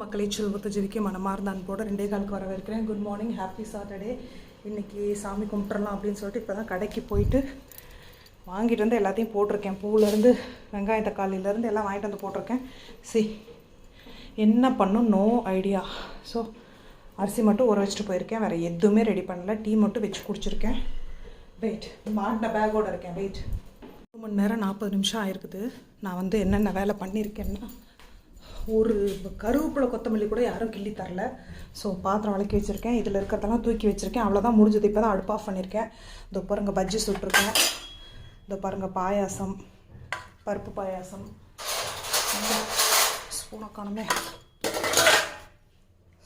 மக்களை செல்வத்தை ஜெயிக்க மனமார்ந்த அன்போடு ரெண்டே காலுக்கு வரவேற்கிறேன். குட் மார்னிங் ஹாப்பி சாட்டர்டே இன்னைக்கு சாமி கும்பிட்றலாம் அப்படின்னு சொல்லிட்டு இப்போ தான் கடைக்கு போயிட்டு வாங்கிட்டு வந்து எல்லாத்தையும் போட்டிருக்கேன். பூவிலேருந்து வெங்காய தக்காளியிலேருந்து எல்லாம் வாங்கிட்டு வந்து போட்டிருக்கேன். சி என்ன பண்ணும்? நோ ஐடியா ஸோ அரிசி மட்டும் ஊற வச்சுட்டு போயிருக்கேன். வேறு எதுவுமே ரெடி பண்ணல. டீ மட்டும் வச்சு குடிச்சிருக்கேன். வெயிட் மாட்டின பேக்கோடு இருக்கேன். வெயிட் ஒரு மணி நேரம் நாற்பது நிமிஷம் ஆயிருக்குது. நான் வந்து என்னென்ன வேலை பண்ணியிருக்கேன்னா ஒரு கருவேப்பிலை கொத்தமல்லி கூட யாரும் கிள்ளி தரல. ஸோ பாத்திரம் விளக்கி வச்சுருக்கேன். இதில் இருக்கிறதெல்லாம் தூக்கி வச்சுருக்கேன். அவ்வளோதான் முடிஞ்சது. இப்போ தான் அடுப்பு ஆஃப் பண்ணியிருக்கேன் இதோ பாருங்க பஜ்ஜி சுட்டிருக்கேன். இதோ பாருங்க பாயாசம். பருப்பு பாயாசம். ஸ்பூனக்கானமே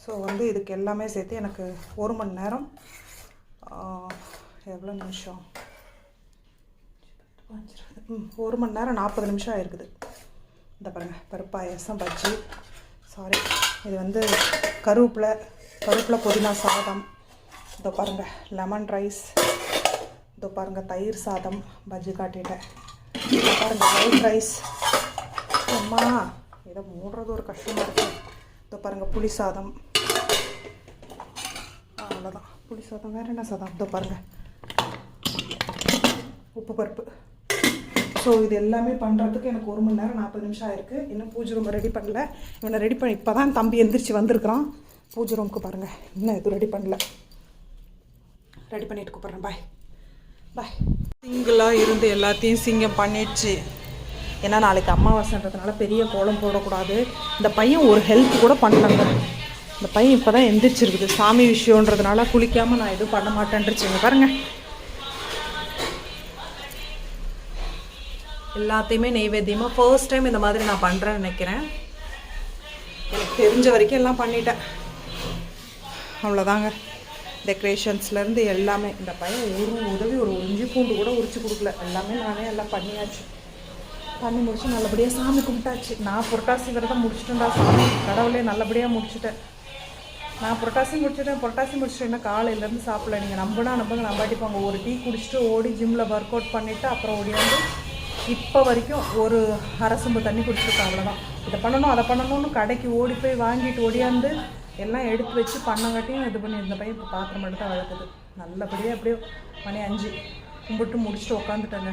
ஸோ வந்து இதுக்கு எல்லாமே சேர்த்து எனக்கு ஒரு மணி நேரம் எவ்வளோ நிமிஷம்? ஒரு மணி நேரம் நாற்பது நிமிஷம் ஆயிருக்குது. இந்த பாருங்கள் பருப்பாயசம் பஜ்ஜி. சாரி இது வந்து கருவேப்பிலை கருவேப்பிலை புதினா சாதம். இதோ பாருங்கள் லெமன் ரைஸ் இதோ பாருங்கள் தயிர் சாதம் பஜ்ஜி காட்டிட்டேன். இதோ பாருங்கள் ஒயிட் ரைஸ் அம்மா இதை மூடுறது ஒரு கஷ்டமாக இருக்குது இதோ பாருங்கள் புளி சாதம். அவ்வளோதான் புளி சாதம் வேறு என்ன சாதம்? இதோ பாருங்கள் உப்பு பருப்பு. ஸோ இது எல்லாமே பண்ணுறதுக்கு எனக்கு ஒரு மணி நேரம் நாற்பது நிமிஷம் ஆயிருக்கு. இன்னும் பூஜை ரூம் ரெடி பண்ணல. இவனை ரெடி பண்ணி இப்போ தான் தம்பி எந்திரிச்சு வந்திருக்கிறான். பூஜை ரூமுக்கு பாருங்கள் இன்னும் எதுவும் ரெடி பண்ணல. ரெடி பண்ணிட்டு கூப்பிட்றேன். பாய் பாய் சிங்கிளாக இருந்து எல்லாத்தையும் சிங்கம் பண்ணிடுச்சு. ஏன்னா நாளைக்கு அமாவாசைன்றதுனால பெரிய கோலம் போடக்கூடாது. இந்த பையன் ஒரு ஹெல்ப் கூட பண்ணலங்க இந்த பையன் இப்போ தான் எந்திரிச்சிருக்குது. சாமி விஷயன்றதுனால குளிக்காமல் நான் எதுவும் பண்ண மாட்டேன்ருச்சுங்க பாருங்கள் எல்லாத்தையுமே நெய்வேத்தியமாக ஃபர்ஸ்ட் டைம் இந்த மாதிரி நான் பண்ணுறேன்னு நினைக்கிறேன். எனக்கு தெரிஞ்ச வரைக்கும் எல்லாம் பண்ணிட்டேன். அவ்வளோதாங்க டெக்கரேஷன்ஸ்லேருந்து எல்லாமே. இந்த பையன் ஒரு உதவி ஒரு இஞ்சி பூண்டு கூட உரிச்சு கொடுக்கல. எல்லாமே நானே எல்லாம் பண்ணியாச்சு. பண்ணி முடிச்சு நல்லபடியாக சாமி கும்பிட்டாச்சு. நான் புரட்டாசி விரதம் முடிச்சுட்டேன்டா சாமி. கடவுளே நல்லபடியாக முடிச்சுட்டேன். நான் புரட்டாசி முடிச்சிட்டேன். புரட்டாசி முடிச்சிட்டேன்னா காலையிலேருந்து சாப்பிடல. நீங்கள் நம்பினா நம்புங்க. நம்பாட்டிப்பாங்க ஒரு டீ குடிச்சிட்டு ஓடி ஜிம்மில் ஒர்க் அவுட் பண்ணிவிட்டு அப்புறம் ஓடியாந்து இப்போ வரைக்கும் ஒரு அரசம்பு தண்ணி குடிச்சிருக்கோம் அவ்வளோதான் இதை பண்ணணும் அதை பண்ணணும்னு கடைக்கு ஓடி போய் வாங்கிட்டு ஓடியாந்து எல்லாம் எடுத்து வச்சு பண்ணங்காட்டியும் இது பண்ணி இருந்த பையன் இப்போ பாத்திரம் எடுத்து வளர்க்குது நல்லபடியாக அப்படியே மணி அஞ்சு கும்பிட்டு முடிச்சுட்டு உட்காந்துட்டேங்க